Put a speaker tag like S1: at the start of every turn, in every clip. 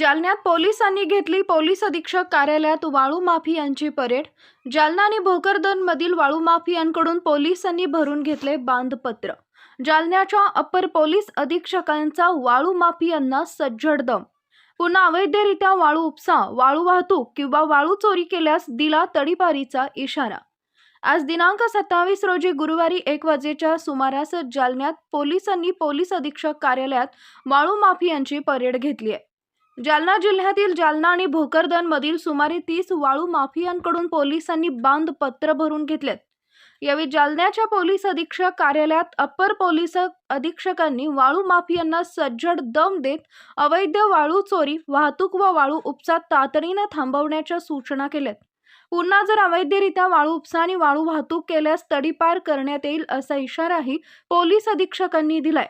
S1: जालन्यात पोलिसांनी घेतली पोलीस अधीक्षक कार्यालयात वाळू माफियांची परेड. जालना आणि भोकरदनमधील वाळू माफियांकडून पोलिसांनी भरून घेतले बांधपत्र. जालन्याच्या अप्पर पोलीस अधीक्षकांचा वाळू माफियांना सज्जड दम. पुन्हा अवैधरित्या वाळू उपसा वाळू वाहतूक किंवा वाळू चोरी केल्यास दिला तडीपारीचा इशारा. आज दिनांक सत्तावीस रोजी गुरुवारी एक वाजेच्या सुमारास जालन्यात पोलिसांनी पोलीस अधीक्षक कार्यालयात वाळू माफियांची परेड घेतली आहे. जालना जिल्ह्यातील जालना आणि भोकरदनमधील सुमारे तीस वाळू माफियांकडून पोलिसांनी बांध पत्र भरून घेतलेत. यावेळी जालन्याच्या पोलीस अधीक्षक कार्यालयात अप्पर पोलीस अधीक्षकांनी वाळू माफियांना सज्जड दम देत अवैध वाळू चोरी वाहतूक व वाळू उपसा तातडीनं थांबवण्याच्या सूचना केल्यात. पुन्हा जर अवैधरित्या वाळू उपसा आणि वाळू वाहतूक केल्यास तडीपार करण्यात येईल असा इशाराही पोलीस अधीक्षकांनी दिलाय.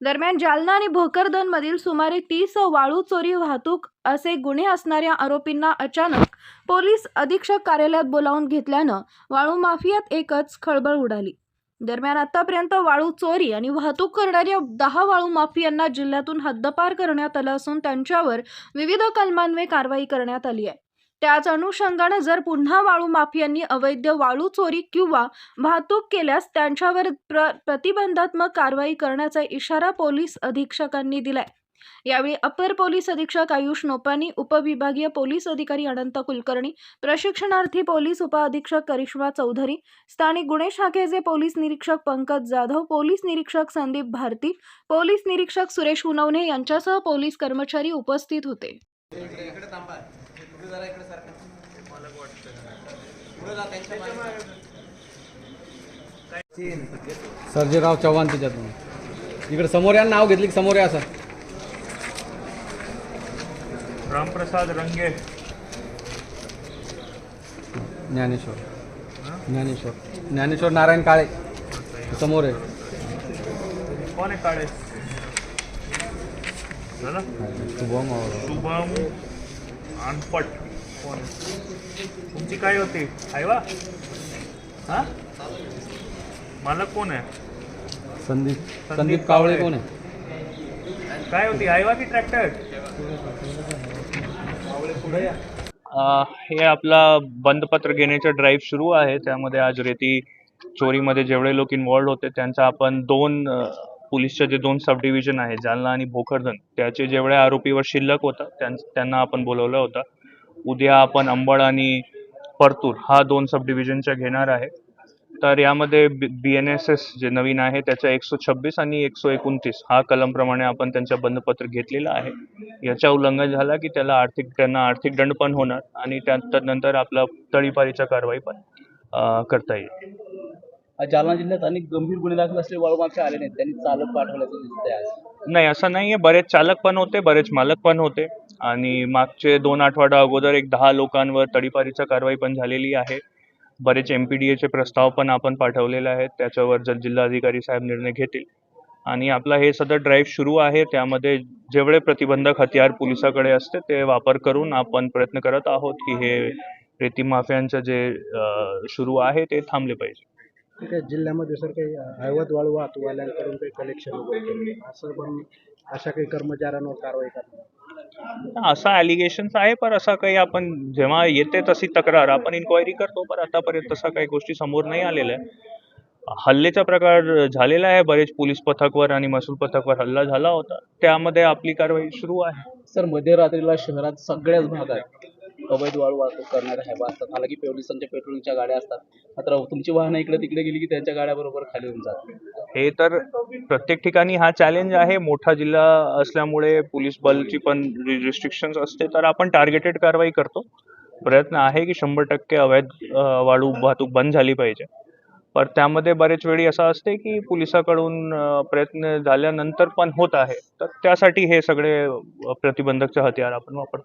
S1: दरम्यान जालना आणि भोकरदनमधील सुमारे तीस वाळू चोरी वाहतूक असे गुन्हे असणाऱ्या आरोपींना अचानक पोलीस अधीक्षक कार्यालयात बोलावून घेतल्यानं वाळू माफियात एकच खळबळ उडाली. दरम्यान आतापर्यंत वाळू चोरी आणि वाहतूक करणाऱ्या दहा वाळू माफियांना जिल्ह्यातून हद्दपार करण्यात आलं असून त्यांच्यावर विविध कलमान्वये कारवाई करण्यात आली आहे. त्याच अनुषंगानं जर पुन्हा वाळू माफियांनी अवैध वाळू चोरी किंवा वाहतूक केल्यास त्यांच्यावर प्र प्रतिबंधात्मक कारवाई करण्याचा इशारा पोलीस अधीक्षकांनी दिलाय. यावेळी अपर पोलीस अधीक्षक आयुष नोपानी उपविभागीय पोलीस अधिकारी अनंत कुलकर्णी प्रशिक्षणार्थी पोलीस उपअधीक्षक करिश्मा चौधरी स्थानिक गुन्हे शाखेचे पोलीस निरीक्षक पंकज जाधव पोलीस निरीक्षक संदीप भारती पोलीस निरीक्षक सुरेश उनवणे यांच्यासह पोलीस कर्मचारी उपस्थित होते.
S2: इकडे थांबा. पुढे जरा इकडे सारखा. मला वाटतं पुढे जा त्यांच्या मागे.
S3: सर्जेराव चव्हाण त्याच्यातून इकडे समोर या नाव घेतली की समोर या असं.
S4: रामप्रसाद रंगे.
S3: ज्ञानेश्वर. ज्ञानेश्वर. ज्ञानेश्वर नारायण काळे. समोर आहे.
S4: कोण आहे काळे? झालं
S3: शुभम
S4: शुभम अनपट कोण तुमची काय होती? आयवा हा? मालक कोण आहे?
S3: संदीप. संदीप कावळे कोण आहे?
S4: काय होती? आयवा की ट्रॅक्टर
S5: अ, हे आपला बंदपत्र घेण्याचा ड्राईव्ह सुरू आहे. त्यामध्ये आज रेती चोरीमध्ये जेवढे लोक इन्वॉल्ड होते त्यांचा आपण दोन अ, पोलीसचे जे दोन सब डिव्हिजन आहे जालना आणि भोकरदन त्याचे जेवढ्या आरोपीवर शिल्लक होता त्यां- त्यांना आपण बोलवलं होतं. उद्या आपण अंबड आणि परतूर हा दोन सब डिव्हिजनच्या घेणार आहे. तर यामध्ये बी एन एस एस जे नवीन आहे त्याचा एकशे छब्बीस आणि एकशे एकोणतीस हा कलमप्रमाणे आपण त्यांच्या बंदपत्र घेतलेलं आहे. याच्या उल्लंघन झाला की त्याला आर्थिक त्यांना आर्थिक दंड पण होणार आणि त्यानंतर आपला तडीपारीच्या कारवाई पण करता येईल.
S6: जालना जिल्ह्यात अनेक गंभीर गुन्हे दाखल असले वाळू आले नाहीत. त्यांनी चालक पाठवल्याचं दिसतंय आज.
S5: नाही असं नाही आहे बरेच चालक पण होते बरेच मालक पण होते. आणि मागचे दोन आठवडा अगोदर एक दहा लोकांवर तडीपारीचा कारवाई पण झालेली आहे. बरेच एम पी डी एचे प्रस्ताव पण आपण पाठवलेले आहेत. त्याच्यावर जर जिल्हाधिकारी साहेब निर्णय घेतील. आणि आपला हे सध्या ड्राईव्ह सुरू आहे. त्यामध्ये जेवढे प्रतिबंधक हत्यार पोलिसाकडे असते ते वापर करून आपण प्रयत्न करत आहोत की हे रेती माफियांचं जे सुरू आहे ते थांबले पाहिजे.
S7: ठीक आहे जिल्ह्यामध्ये सर काही हैवत वाळू वाहतूकवाल्यांकडून काही कलेक्शन वगैरे केलं असं पण अशा काही कर्मचाऱ्यांवर कारवाई करणार?
S5: असा ॲलिगेशन्स आहे पण असा काही आपण जेव्हा येते तशी तक्रार आपण इन्क्वायरी करतो पण आतापर्यंत तसा काही गोष्टी समोर नाही आलेल्या आहे हल्लेचा प्रकार झालेला आहे बरेच पोलीस पथकवर आणि महसूल पथकवर हल्ला झाला होता त्यामध्ये आपली कारवाई सुरू आहे.
S6: सर मध्यरात्रीला शहरात सगळ्याच भागात अवैध वाळू वाहतूक करणाऱ्या हैवा असतात. हालाकी पोलिसांच्या पेट्रोलिंगच्या गाड्या असतात. मात्र तुमची वाहनं इकडे तिकडे गेली की त्यांच्या गाड्या बरोबर खाली होऊन जातात.
S5: हे तर प्रत्येक ठिकाणी हा चॅलेंज आहे. मोठा जिल्हा असल्यामुळे पोलीस बलची पण रिस्ट्रिक्शन्स असते. तर आपण टार्गेटेड कारवाई करतो. प्रयत्न आहे की शंभर टक्के अवैध वाळू वाहतूक बंद झाली पाहिजे. पण त्यामध्ये बरेच वेळी असं असते की पोलिसाकडून प्रयत्न झाल्यानंतर पण होत आहे. तर त्यासाठी हे सगळे प्रतिबंधकचे हत्यार आपण वापरतो.